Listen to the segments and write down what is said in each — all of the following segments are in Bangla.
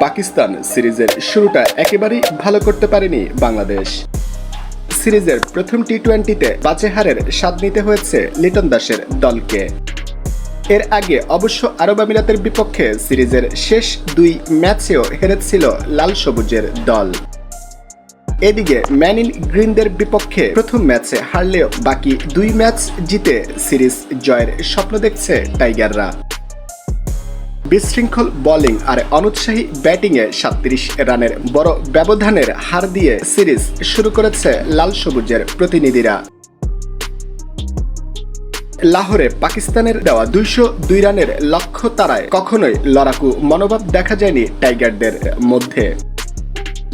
পাকিস্তান সিরিজের শুরুটা একেবারেই ভালো করতে পারেনি বাংলাদেশ। সিরিজের প্রথম টি টোয়েন্টিতে বাজে হারের স্বাদ নিতে হয়েছে লিটন দাসের দলকে। এর আগে অবশ্য আরব আমিরাতের বিপক্ষে সিরিজের শেষ দুই ম্যাচেও হেরেছিল লাল সবুজের দল। এদিকে ম্যান ইন গ্রিনদের বিপক্ষে প্রথম ম্যাচে হারলেও বাকি দুই ম্যাচ জিতে সিরিজ জয়ের স্বপ্ন দেখছে টাইগাররা। বিশৃঙ্খল বোলিং আর অনুৎসাহী ব্যাটিংয়ে সাতত্রিশ রানের বড় ব্যবধানের হার দিয়ে সিরিজ শুরু করেছে লাল সবুজের প্রতিনিধিরা। লাহোরে পাকিস্তানের দেওয়া দুইশো দুই রানের লক্ষ্য তারায় কখনোই লড়াকু মনোভাব দেখা যায়নি টাইগারদের মধ্যে।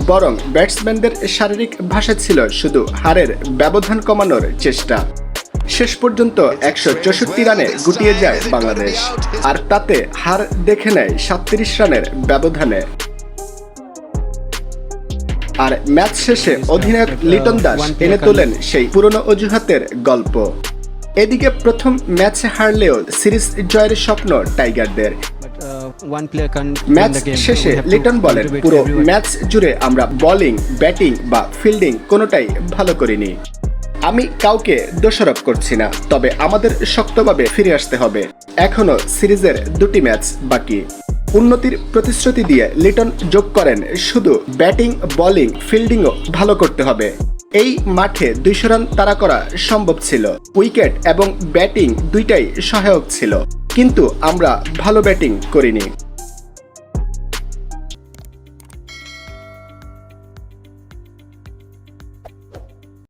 বরং ব্যাটসম্যানদের শারীরিক ভাষা ছিল শুধু হারের ব্যবধান কমানোর চেষ্টা। শেষ পর্যন্ত একশো চৌষট্টি রানে গুটিয়ে যায় বাংলাদেশ। আর তাতে হার দেখে নেয় সাতত্রিশ রানের ব্যবধানে। আর ম্যাচ শেষে অধিনায়ক লিটন দাস এনে তোলেন সেই পুরনো অজুহাতের গল্প। এদিকে প্রথম ম্যাচে হারলেও সিরিজ জয়ের স্বপ্ন টাইগারদের। Uh, ম্যাচ শেষে লিটন বলেন পুরো ম্যাচ জুড়ে আমরা বোলিং ব্যাটিং বা ফিল্ডিং কোনোটাই ভালো করিনি। আমি কাউকে দোষারোপ করছি না, তবে আমাদের শক্তভাবে ফিরে আসতে হবে। এখনও সিরিজের দুটি ম্যাচ বাকি। উন্নতির প্রতিশ্রুতি দিয়ে লিটন যোগ করেন, শুধু ব্যাটিং, বোলিং, ফিল্ডিংও ভালো করতে হবে। এই মাঠে দুইশো রান তাড়া করা সম্ভব ছিল। উইকেট এবং ব্যাটিং দুইটাই সহায়ক ছিল। কিন্তু আমরা ভালো ব্যাটিং করিনি।